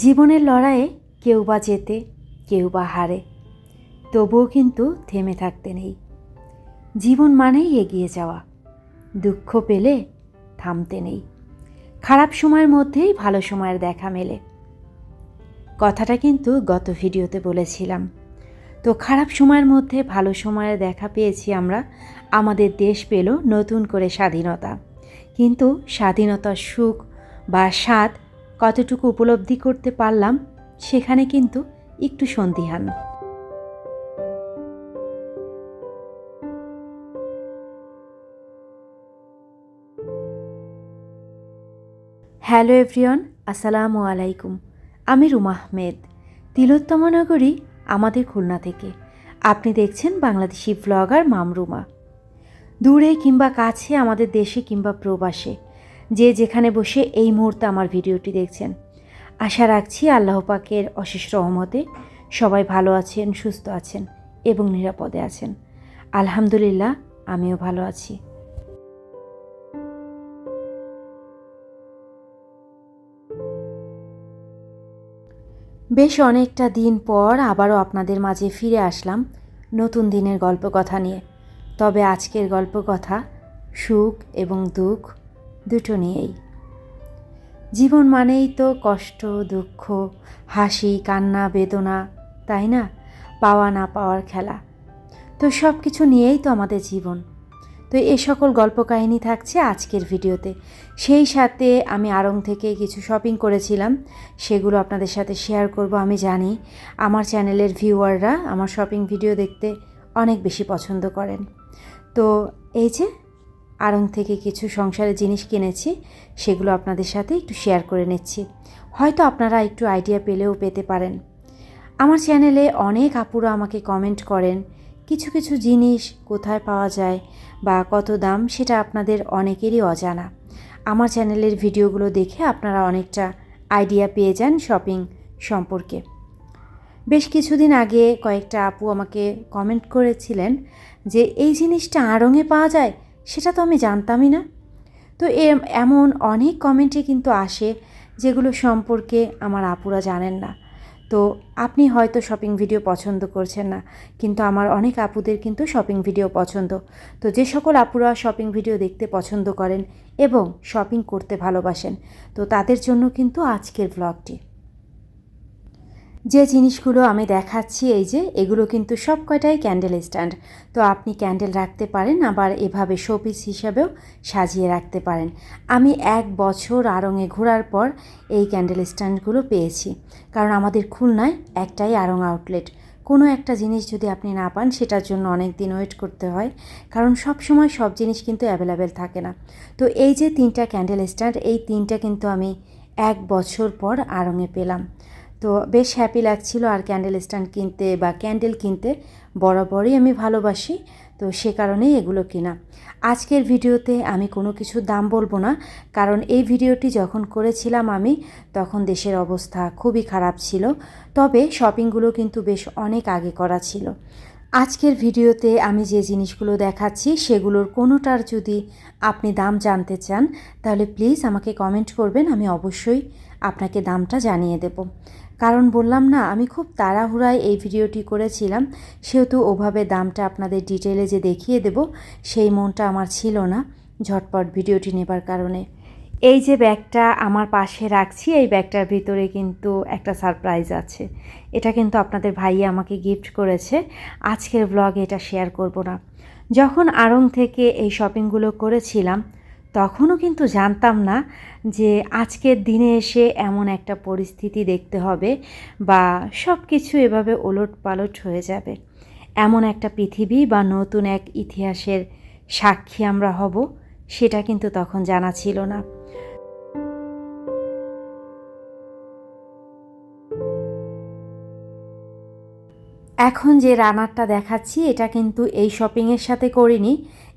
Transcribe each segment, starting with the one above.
জীবনের লড়াইয়ে কেউ বা জেতে, কেউ বা হারে, তবুও কিন্তু থেমে থাকতে নেই। জীবন মানেই এগিয়ে যাওয়া, দুঃখ পেলে থামতে নেই। খারাপ সময়ের মধ্যেই ভালো সময়ের দেখা মেলে। কথাটা কিন্তু গত ভিডিওতে বলেছিলাম। তো খারাপ সময়ের মধ্যে ভালো সময়ের দেখা পেয়েছি আমরা, আমাদের দেশ পেল নতুন করে স্বাধীনতা। কিন্তু স্বাধীনতার সুখ বা স্বাদ কতটুকু উপলব্ধি করতে পারলাম, সেখানে কিন্তু একটু সন্দিহান। হ্যালো এভরিওয়ান, আসসালামু আলাইকুম। আমি রুমা আহমেদ, তিলোত্তম নগরী, আমাদের খুলনা থেকে। আপনি দেখছেন বাংলাদেশি ব্লগার মামরুমা। দূরে কিংবা কাছে আমাদের দেশে কিংবা প্রবাসে যে যেখানে বসে এই মুহূর্তে আমার ভিডিওটি দেখছেন। আশা রাখছি আল্লাহ পাকের অশেষ রহমতে সবাই ভালো আছেন, সুস্থ আছেন এবং নিরাপদে আছেন। আলহামদুলিল্লাহ, আমিও ভালো আছি। বেশ অনেকটা দিন পর আবারও আপনাদের মাঝে ফিরে আসলাম নতুন দিনের গল্প কথা নিয়ে। তবে আজকের গল্প কথা সুখ এবং দুঃখ দুটো নিয়েই। জীবন মানেই তো কষ্ট, দুঃখ, হাসি, কান্না, বেদনা, তাই না? পাওয়া না পাওয়ার খেলা। তো সব কিছু নিয়েই তো আমাদের জীবন। তো এ সকল গল্প কাহিনী থাকছে আজকের ভিডিওতে। সেই সাথে আমি আড়ং থেকে কিছু শপিং করেছিলাম। সেগুলো আপনাদের সাথে শেয়ার করব, আমি জানি। আমার চ্যানেলের ভিউয়াররা আমার শপিং ভিডিও দেখতে অনেক বেশি পছন্দ করেন। তো এই যে আড়ং থেকে কিছু সংসারের জিনিস কিনেছি, সেগুলো আপনাদের সাথে একটু শেয়ার করে নিচ্ছি। হয়তো আপনারা একটু আইডিয়া পেলেও পেতে পারেন। আমার চ্যানেলে অনেক আপুরা আমাকে কমেন্ট করেন, কিছু কিছু জিনিস কোথায় পাওয়া যায় বা কত দাম সেটা আপনাদের অনেকেরই অজানা। আমার চ্যানেলের ভিডিওগুলো দেখে আপনারা অনেকটা আইডিয়া পেয়ে যান শপিং সম্পর্কে। বেশ কিছুদিন আগে কয়েকটা আপু আমাকে কমেন্ট করেছিলেন যে, এই জিনিসটা আড়ঙে পাওয়া যায়? সেটা তো আমি জানতামই না। তো এমন অনেক কমেন্টে কিন্তু আসে যেগুলো সম্পর্কে আমার আপুরা জানেন না। তো আপনি হয়তো শপিং ভিডিও পছন্দ করছেন না, কিন্তু আমার অনেক আপুদের কিন্তু শপিং ভিডিও পছন্দ। তো যে সকল আপুরা শপিং ভিডিও দেখতে পছন্দ করেন এবং শপিং করতে ভালোবাসেন, তো তাদের জন্য কিন্তু আজকের ব্লগটি যে জিনিসগুলো আমি দেখাচ্ছি, এই যে, এগুলো কিন্তু সব কয়টাই ক্যান্ডেল স্ট্যান্ড তো আপনি ক্যান্ডেল রাখতে পারেন, আবার এভাবে শোপিস হিসাবেও সাজিয়ে রাখতে পারেন। আমি এক বছর আড়ঙে ঘোরার পর এই ক্যান্ডেল স্ট্যান্ডগুলো পেয়েছি। কারণ আমাদের খুলনায় একটাই আড়ং আউটলেট কোনো একটা জিনিস যদি আপনি না পান, সেটার জন্য অনেক দিন ওয়েট করতে হয়। কারণ সব সময় সব জিনিস কিন্তু অ্যাভেলেবেল থাকে না। তো এই যে তিনটা ক্যান্ডেল স্ট্যান্ড এই তিনটা কিন্তু আমি এক বছর পর আড়ঙে পেলাম। তো বেশ হ্যাপি লাগছিল আর ক্যান্ডেল স্ট্যান্ড কিনতে বা ক্যান্ডেল কিনতে। বরাবরই আমি ভালোবাসি, তো সে কারণেই এগুলো কেনা। আজকের ভিডিওতে আমি কোনো কিছুর দাম বলব না, কারণ এই ভিডিওটি যখন করেছিলাম আমি, তখন দেশের অবস্থা খুবই খারাপ ছিল। তবে শপিংগুলো কিন্তু বেশ অনেক আগে করা ছিল। আজকের ভিডিওতে আমি যে জিনিসগুলো দেখাচ্ছি, সেগুলোর কোনোটার যদি আপনি দাম জানতে চান, তাহলে প্লিজ আমাকে কমেন্ট করবেন, আমি অবশ্যই আপনাকে দামটা জানিয়ে দেব। কারণ বললাম না, আমি খুব তাড়াহুড়ায় এই ভিডিওটি করেছিলাম। সেহেতু ওভাবে দামটা আপনাদের ডিটেলে যে দেখিয়ে দেব, সেই মনটা আমার ছিল না ঝটপট ভিডিওটি নেবার কারণে। এই যে ব্যাগটা আমার পাশে রাখছি, এই ব্যাগটার ভিতরে কিন্তু একটা সারপ্রাইজ আছে। এটা কিন্তু আপনাদের ভাইয়া আমাকে গিফট করেছে। আজকের ব্লগে এটা শেয়ার করব না। যখন আড়ং থেকে এই শপিংগুলো করেছিলাম তখনও কিন্তু জানতাম না যে আজকের দিনে এসে এমন একটা পরিস্থিতি দেখতে হবে বা সব কিছু এভাবে ওলট পালট হয়ে যাবে। এমন একটা পৃথিবী বা নতুন এক ইতিহাসের সাক্ষী আমরা হব, সেটা কিন্তু তখন জানা ছিল না। এখন যে রানারটা দেখাচ্ছি, এটা কিন্তু এই শপিংয়ের সাথে করিনি।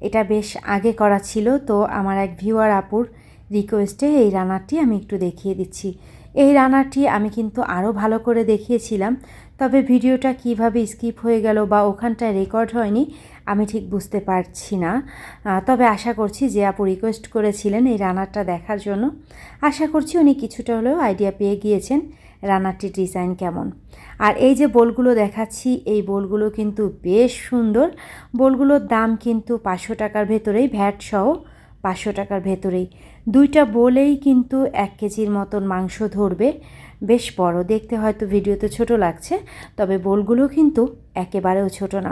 এটা বেশ আগে করা ছিল, তো আমার এক ভিউয়ার আপুর রিকোয়েস্টে এই রানারটি আমি একটু দেখিয়ে দিচ্ছি। এই রানারটি আমি কিন্তু আরও ভালো করে দেখিয়েছিলাম, তবে ভিডিওটা কীভাবে স্কিপ হয়ে গেল বা ওখানটায় রেকর্ড হয়নি, আমি ঠিক বুঝতে পারছি না। তবে আশা করছি যে আপু রিকোয়েস্ট করেছিলেন এই রানারটা দেখার জন্য। আশা করছি উনি কিছুটা হলেও আইডিয়া পেয়ে গিয়েছেন। রানারটির ডিজাইন কেমন? আর এই যে বোলগুলো দেখাচ্ছি, এই বোলগুলো কিন্তু বেশ সুন্দর। বোলগুলোর দাম কিন্তু পাঁচশো টাকার ভেতরেই, ভ্যাট সহ পাঁচশো টাকার ভেতরেই। দুইটা বোলেই কিন্তু এক কেজির মতন মাংস ধরবে। বেশ বড়, দেখতে হয়তো ভিডিওতে ছোট লাগছে, তবে বোলগুলো কিন্তু একেবারেও ছোট না।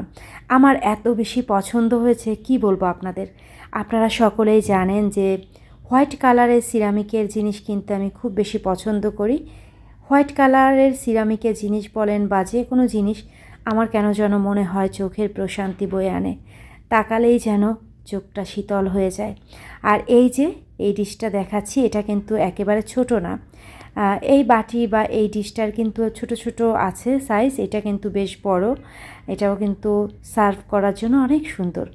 আমার এত বেশি পছন্দ হয়েছে, কি বলব আপনাদের? আপনারা সকলেই জানেন যে হোয়াইট কালারের সিরামিকের জিনিস কিনতে আমি খুব বেশি পছন্দ করি। হোয়াইট কালারের সিরামিকের জিনিস বলেন বা যে কোনো জিনিস আমার কেন যেন মনে হয় চোখের প্রশান্তি বয়ে আনে। তাকালেই যেন চোখটা শীতল হয়ে যায়। আর এই যে, এই ডিশটা দেখাচ্ছি, এটা কিন্তু একেবারে ছোট না। এই বাটি বা এই ডিশটার কিন্তু ছোট ছোট আছে সাইজ, এটা কিন্তু বেশ বড়। এটাও কিন্তু সার্ভ করার জন্য অনেক সুন্দর।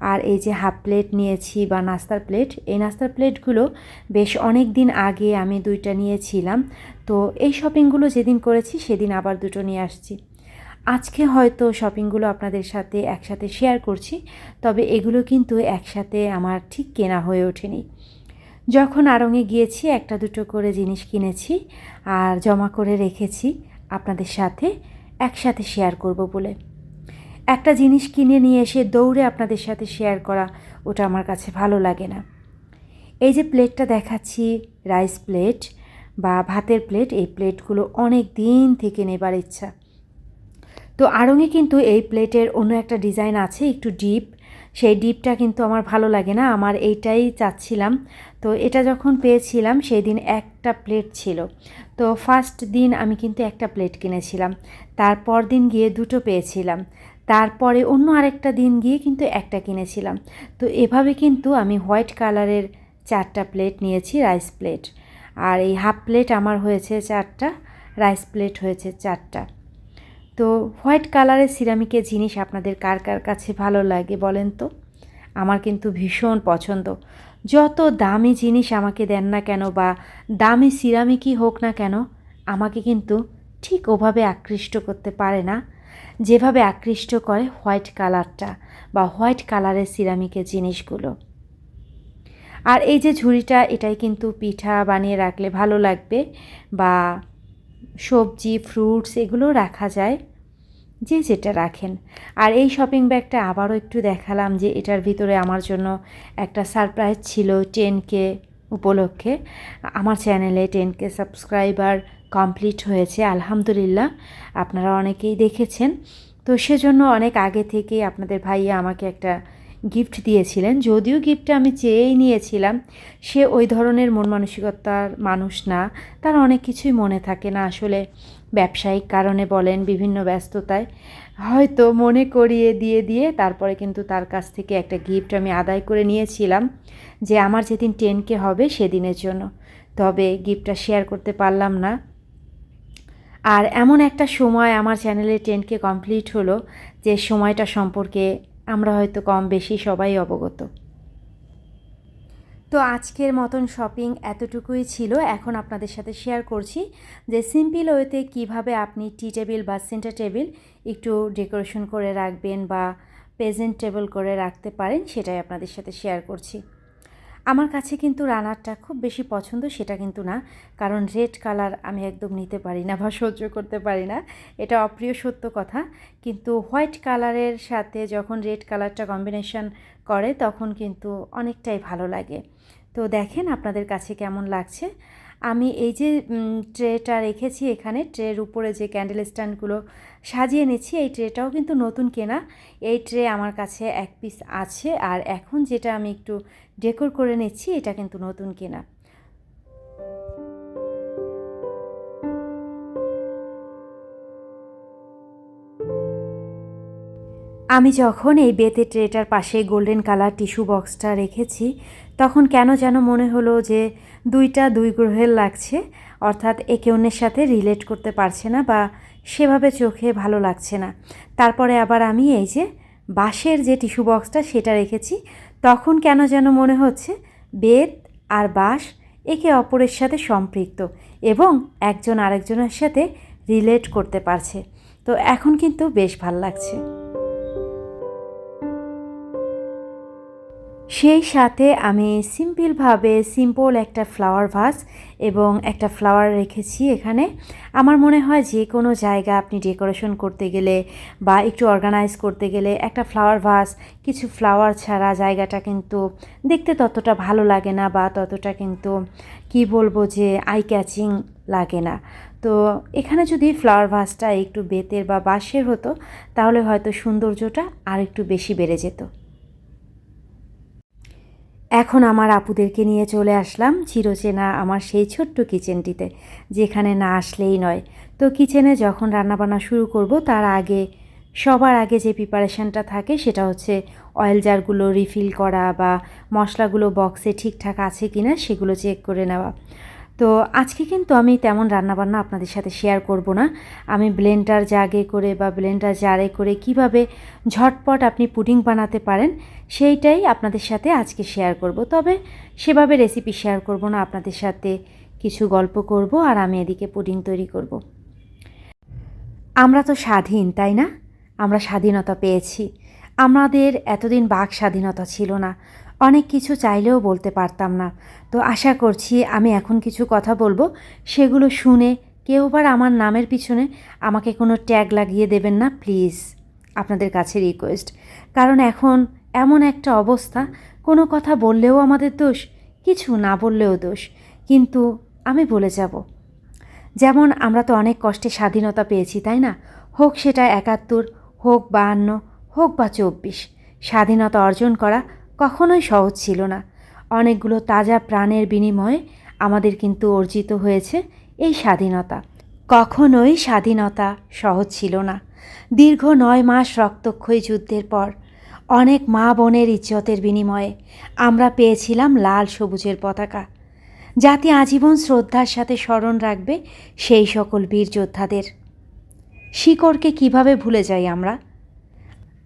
আর এই যে হাফ প্লেট নিয়েছি বা নাস্তার প্লেট এই নাস্তার প্লেটগুলো বেশ অনেক দিন আগে আমি দুইটা নিয়েছিলাম। তো এই শপিংগুলো যেদিন করেছি, সেদিন আবার দুটো নিয়ে আসছি। আজকে হয়তো শপিংগুলো আপনাদের সাথে একসাথে শেয়ার করছি, তবে এগুলো কিন্তু একসাথে আমার ঠিক কেনা হয়ে ওঠেনি। যখন আড়ঙে গিয়েছি, একটা দুটো করে জিনিস কিনেছি আর জমা করে রেখেছি আপনাদের সাথে, একসাথে শেয়ার করব বলে। একটা জিনিস কিনে নিয়ে এসে দৌড়ে আপনাদের সাথে শেয়ার করা, ওটা আমার কাছে ভালো লাগে না। এই যে প্লেটটা দেখাচ্ছি রাইস প্লেট বা ভাতের প্লেট এই প্লেটগুলো অনেক দিন থেকে নেবার ইচ্ছা। তো আড়ঙে কিন্তু এই প্লেটের অন্য একটা ডিজাইন আছে, একটু ডিপ সেই ডিপটা কিন্তু আমার ভালো লাগে না, আমার এইটাই চাচ্ছিলাম। তো এটা যখন পেয়েছিলাম সেই দিন একটা প্লেট ছিল। তো ফার্স্ট দিন আমি কিন্তু একটা প্লেট কিনেছিলাম। তারপর দিন গিয়ে দুটো পেয়েছিলাম। তারপরে অন্য আরেকটা দিন গিয়ে কিন্তু একটা কিনেছিলাম। তো এভাবে কিন্তু আমি হোয়াইট কালারের চারটা প্লেট নিয়েছি, রাইস প্লেট। আর এই হাফ প্লেট আমার হয়েছে চারটা, রাইস প্লেট হয়েছে চারটা। তো হোয়াইট কালারের সিরামিকের জিনিস আপনাদের কার কার কাছে ভালো লাগে বলেন তো? আমার কিন্তু ভীষণ পছন্দ। যত দামি জিনিস আমাকে দেন না কেন বা দামি সিরামিকই হোক না কেন, আমাকে কিন্তু ঠিক ওভাবে আকৃষ্ট করতে পারে না। যেভাবে আকৃষ্ট করে হোয়াইট কালারটা বা হোয়াইট কালারের সিরামিকের জিনিসগুলো। আর এই যে ঝুড়িটা, এটাই কিন্তু পিঠা বানিয়ে রাখলে ভালো লাগবে বা সবজি ফ্রুটস এগুলো রাখা যায়, যে যেটা রাখেন। আর এই শপিং ব্যাগটা আবারও একটু দেখালাম যে এটার ভিতরে আমার জন্য একটা সারপ্রাইজ ছিল টেন কে উপলক্ষে। আমার চ্যানেলে টেন কে সাবস্ক্রাইবার কমপ্লিট হয়েছে, আলহামদুলিল্লাহ। আপনারা অনেকেই দেখেছেন। তো সেজন্য অনেক আগে থেকে আপনাদের ভাইয়া আমাকে একটা গিফট দিয়েছিলেন। যদিও গিফটটা আমি চেয়েই নিয়েছিলাম, সে ওই ধরনের মন মানসিকতার মানুষ না। তার অনেক কিছুই মনে থাকে না। আসলে ব্যবসায়িক কারণে বলেন, বিভিন্ন ব্যস্ততায় হয়তো মনে করিয়ে দিয়ে দিয়ে তারপরে কিন্তু তার কাছ থেকে একটা গিফট আমি আদায় করে নিয়েছিলাম যে আমার যেদিন টেনকে হবে সেদিনের জন্য। তবে গিফটটা শেয়ার করতে পারলাম না। আর এমন একটা সময় আমার চ্যানেলে টেনকে কমপ্লিট হলো, যে সময়টা সম্পর্কে আমরা হয়তো কম বেশি সবাই অবগত। তো আজকের মতন শপিং এতটুকুই ছিল। এখন আপনাদের সাথে শেয়ার করছি যে সিম্পল ওয়েতে কীভাবে আপনি টি টেবিল বা সেন্টার টেবিল একটু ডেকোরেশন করে রাখবেন বা প্রেজেন্টেবল করে রাখতে পারেন, সেটাই আপনাদের সাথে শেয়ার করছি। আমার কাছে কিন্তু রানারটা খুব বেশি পছন্দ সেটা কিন্তু না। কারণ রেড কালার আমি একদম নিতে পারি না বা সহ্য করতে পারি না। এটা অপ্রিয় সত্য কথা। কিন্তু হোয়াইট কালারের সাথে যখন রেড কালারটা কম্বিনেশন করে তখন কিন্তু অনেকটাই ভালো লাগে। তো দেখেন আপনাদের কাছে কেমন লাগছে। আমি এই যে ট্রেটা রেখেছি এখানে ট্রের উপরে যে ক্যান্ডেল স্ট্যান্ডগুলো সাজিয়ে নিচ্ছি, এই ট্রেটাও কিন্তু নতুন কেনা। এই ট্রে আমার কাছে এক পিস আছে আর এখন যেটা আমি একটু ডেকোর করে নিচ্ছি, এটা কিন্তু নতুন কেনা। আমি যখন এই বেতে ট্রেটার পাশে গোল্ডেন কালার টিস্যু বক্সটা রেখেছি তখন কেন যেন মনে হলো যে দুইটা দুই গ্রহের লাগছে, অর্থাৎ একে অন্যের সাথে রিলেট করতে পারছে না বা সেভাবে চোখে ভালো লাগছে না। তারপরে আবার আমি এই যে বাঁশের যে টিস্যু বক্সটা সেটা রেখেছি, তখন কেন যেন মনে হচ্ছে বেদ আর বাঁশ একে অপরের সাথে সম্পৃক্ত এবং একজন আরেকজনের সাথে রিলেট করতে পারছে। তো এখন কিন্তু বেশ ভালো লাগছে। সেই সাথে আমি সিম্পলভাবে সিম্পল একটা ফ্লাওয়ার ভাস এবং একটা ফ্লাওয়ার রেখেছি এখানে। আমার মনে হয় যে কোনো জায়গা আপনি ডেকোরেশন করতে গেলে বা একটু অর্গানাইজ করতে গেলে একটা ফ্লাওয়ার ভাস কিছু ফ্লাওয়ার ছাড়া জায়গাটা কিন্তু দেখতে ততটা ভালো লাগে না বা ততটা কিন্তু কি বলব যে আই ক্যাচিং লাগে না। তো এখানে যদি ফ্লাওয়ার ভাসটা একটু বেতের বা বাঁশের হতো, তাহলে হয়তো সৌন্দর্যটা আর একটু বেশি বেড়ে যেত। এখন আমার আপুদেরকে নিয়ে চলে আসলাম চিরচেনা আমার সেই ছোট্ট কিচেনটিতে, যেখানে না আসলেই নয়। তো কিচেনে যখন রান্নাবান্না শুরু করব, তার আগে, সবার আগে যে প্রিপারেশানটা থাকে, সেটা হচ্ছে অয়েল জারগুলো রিফিল করা বা মশলাগুলো বক্সে ঠিকঠাক আছে কি না সেগুলো চেক করে নেওয়া। তো আজকে কিন্তু আমি তেমন রান্নাবান্না আপনাদের সাথে শেয়ার করব না। আমি ব্লেন্ডার জাগে করে বা ব্লেন্ডার জারে করে কীভাবে ঝটপট আপনি পুডিং বানাতে পারেন, সেইটাই আপনাদের সাথে আজকে শেয়ার করব। তবে সেভাবে রেসিপি শেয়ার করব না, আপনাদের সাথে কিছু গল্প করব আর আমি এদিকে পুডিং তৈরি করব। আমরা তো স্বাধীন, তাই না? আমরা স্বাধীনতা পেয়েছি। আমাদের এতদিন বাক স্বাধীনতা ছিল না। অনেক কিছু চাইলেও বলতে পারতাম না। তো আশা করছি আমি এখন কিছু কথা বলব, সেগুলো শুনে কেউ বার আমার নামের পিছনে আমাকে কোনো ট্যাগ লাগিয়ে দেবেন না, প্লিজ। আপনাদের কাছে রিকোয়েস্ট। কারণ এখন এমন একটা অবস্থা, কোনো কথা বললেও আমাদের দোষ, কিছু না বললেও দোষ। কিন্তু আমি বলে যাব। যেমন আমরা তো অনেক কষ্টে স্বাধীনতা পেয়েছি, তাই না? হোক সেটা একাত্তর, হোক বাহান্ন, হোক বা চব্বিশ। স্বাধীনতা অর্জন করা কখনোই সহজ ছিল না। অনেকগুলো তাজা প্রাণের বিনিময়ে আমাদের কিন্তু অর্জিত হয়েছে এই স্বাধীনতা। কখনোই স্বাধীনতা সহজ ছিল না। দীর্ঘ নয় মাস রক্তক্ষয়ী যুদ্ধের পর অনেক মা বোনের ইজ্জতের বিনিময়ে আমরা পেয়েছিলাম লাল সবুজের পতাকা। জাতি আজীবন শ্রদ্ধার সাথে স্মরণ রাখবে সেই সকল বীর যোদ্ধাদের। শিকড়কে কীভাবে ভুলে যাই আমরা?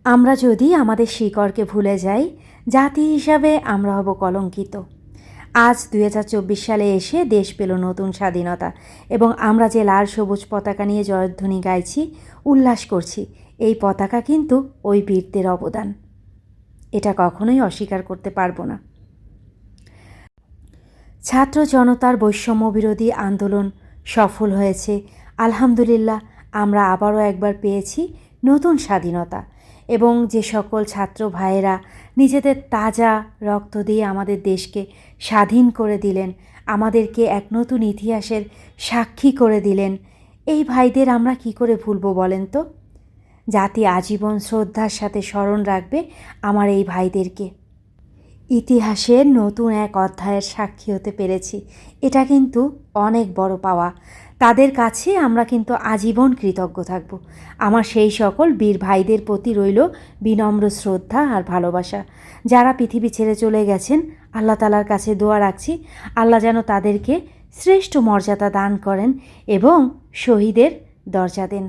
আমরা যদি আমাদের শিকড়কে ভুলে যাই জাতি হিসাবে আমরা হব কলঙ্কিত। আজ দু হাজার চব্বিশ সালে এসে দেশ পেল নতুন স্বাধীনতা এবং আমরা যে লাল সবুজ পতাকা নিয়ে জয়ধ্বনি গাইছি, উল্লাস করছি, এই পতাকা কিন্তু ওই বীরদের অবদান। এটা কখনোই অস্বীকার করতে পারব না। ছাত্র জনতার বৈষম্য বিরোধী আন্দোলন সফল হয়েছে। আলহামদুলিল্লাহ, আমরা আবারও একবার পেয়েছি নতুন স্বাধীনতা এবং যে সকল ছাত্র ভাইয়েরা নিজেদের তাজা রক্ত দিয়ে আমাদের দেশকে স্বাধীন করে দিলেন, আমাদেরকে এক নতুন ইতিহাসের সাক্ষী করে দিলেন। এই ভাইদের আমরা কি করে ভুলবো বলেন তো? জাতি আজীবন শ্রদ্ধার সাথে স্মরণ রাখবে আমার এই ভাইদেরকে। ইতিহাসের নতুন এক অধ্যায়ের সাক্ষী হতে পেরেছি। এটা কিন্তু অনেক বড় পাওয়া। তাদের কাছে আমরা কিন্তু আজীবন কৃতজ্ঞ থাকব। আমার সেই সকল বীর ভাইদের প্রতি রইল বিনম্র শ্রদ্ধা আর ভালোবাসা। যারা পৃথিবী ছেড়ে চলে গেছেন, আল্লাহ তালার কাছে দোয়া রাখছি, আল্লাহ যেন তাদেরকে শ্রেষ্ঠ মর্যাদা দান করেন এবং শহীদের দরজা দেন।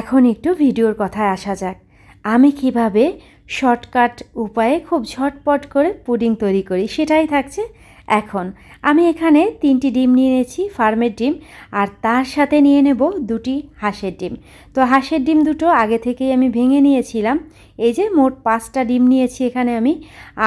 এখন একটু ভিডিওর কথায় আসা যাক। আমি কীভাবে শর্টকাট উপায়ে খুব ঝটপট করে পুডিং তৈরি করি সেটাই থাকছে এখন আমি এখানে তিনটি ডিম নিয়ে নিয়েছি, ফার্মের ডিম, আর তার সাথে নিয়ে নেব দুটি হাঁসের ডিম। তো হাঁসের ডিম দুটো আগে থেকেই আমি ভেঙে নিয়েছিলাম, এই যে মোট পাঁচটা ডিম নিয়েছি এখানে আমি,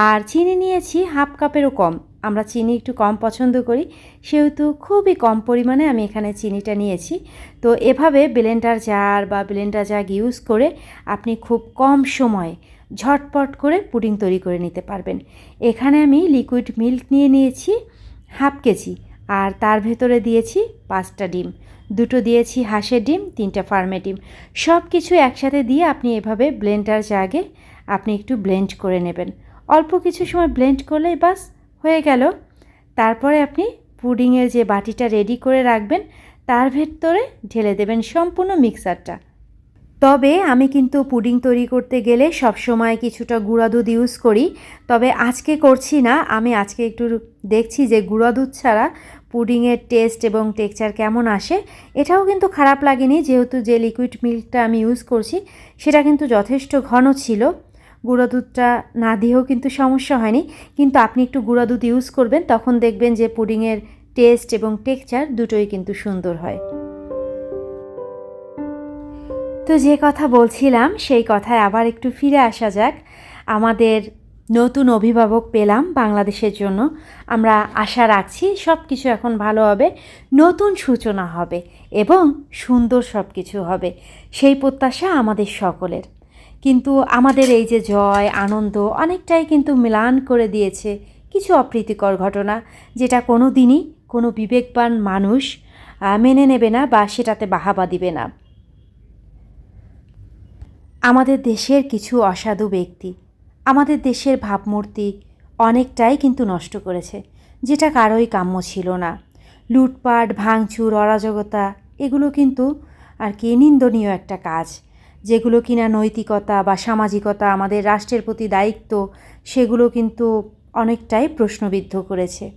আর চিনি নিয়েছি হাফ কাপেরও কম। আমরা চিনি একটু কম পছন্দ করি, সেহেতু খুবই কম পরিমাণে আমি এখানে চিনিটা নিয়েছি। তো এভাবে ব্লেন্ডার জার বা ব্লেন্ডার জাগ ইউজ করে আপনি খুব কম সময়ে ঝটপট করে পুডিং তৈরি করে নিতে পারবেন। এখানে আমি লিকুইড মিল্ক নিয়ে নিয়েছি, হাফ কেজি, আর তার ভেতরে দিয়েছি পাঁচটা ডিম। দুটো দিয়েছি হাঁসের ডিম, তিনটা ফার্মের ডিম। সব কিছু একসাথে দিয়ে আপনি এভাবে ব্লেন্ডার জাগে আপনি একটু ব্লেন্ড করে নেবেন। অল্প কিছু সময় ব্লেন্ড করলেই বাস, হয়ে গেল। তারপরে আপনি পুডিংয়ের যে বাটিটা রেডি করে রাখবেন, তার ভেতরে ঢেলে দেবেন সম্পূর্ণ মিক্সারটা তবে আমি কিন্তু পুডিং তৈরি করতে গেলে সব সময় কিছুটা গুঁড়া দুধ ইউজ করি। তবে আজকে করছি না, আমি আজকে একটু দেখছি যে গুঁড়া দুধ ছাড়া পুডিংয়ের টেস্ট এবং টেক্সচার কেমন আসে। এটাও কিন্তু খারাপ লাগেনি, যেহেতু যে লিকুইড মিল্কটা আমি ইউজ করছি, সেটা কিন্তু যথেষ্ট ঘন ছিল। গুঁড়ো দুধটা না দিয়েও কিন্তু সমস্যা হয়নি। কিন্তু আপনি একটু গুঁড়ো দুধ ইউজ করবেন, তখন দেখবেন যে পুডিংয়ের টেস্ট এবং টেক্সচার দুটোই কিন্তু সুন্দর হয়। তো যে কথা বলছিলাম, সেই কথায় আবার একটু ফিরে আসা যাক। আমাদের নতুন অভিভাবক পেলাম বাংলাদেশের জন্য। আমরা আশা রাখছি সব কিছু এখন ভালো হবে, নতুন সূচনা হবে এবং সুন্দর সব কিছু হবে। সেই প্রত্যাশা আমাদের সকলের। কিন্তু আমাদের এই যে জয়, আনন্দ অনেকটাই কিন্তু মিলান করে দিয়েছে কিছু অপ্রীতিকর ঘটনা, যেটা কোনো দিনই কোনো বিবেকবান মানুষ মেনে নেবে না বা সেটাতে বাহাবা দিবে না। আমাদের দেশের কিছু অসাধু ব্যক্তি, আমাদের দেশের ভাবমূর্তি অনেকটাই কিন্তু নষ্ট করেছে, যেটা কারোই কাম্য ছিল না। লুটপাট, ভাঙচুর, অরাজকতা, এগুলো কিন্তু আর কি নিন্দনীয় একটা কাজ। যেগুলো কিনা নৈতিকতা বা সামাজিকতা, আমাদের রাষ্ট্রের প্রতি দায়িত্ব, সেগুলো কিন্তু অনেকটাই প্রশ্নবিদ্ধ করেছে।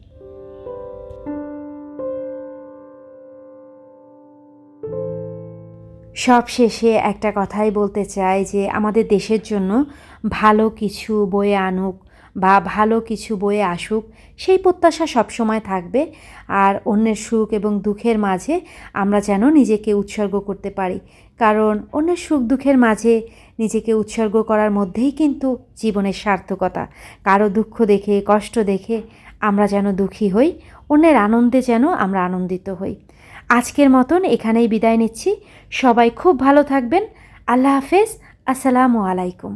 সব শেষে একটা কথাই বলতে চাই যে আমাদের দেশের জন্য ভালো কিছু বয়ে আনুক বা ভালো কিছু বয়ে আসুক, সেই প্রত্যাশা সবসময় থাকবে। আর অন্যের সুখ এবং দুঃখের মাঝে আমরা যেন নিজেকে উৎসর্গ করতে পারি। কারণ অন্যের সুখ দুঃখের মাঝে নিজেকে উৎসর্গ করার মধ্যেই কিন্তু জীবনের সার্থকতা। কারও দুঃখ দেখে, কষ্ট দেখে আমরা যেন দুঃখী হই, অন্যের আনন্দে যেন আমরা আনন্দিত হই। আজকের মতন এখানেই বিদায় নিচ্ছি। সবাই খুব ভালো থাকবেন। আল্লাহ হাফেজ। আসসালামু আলাইকুম।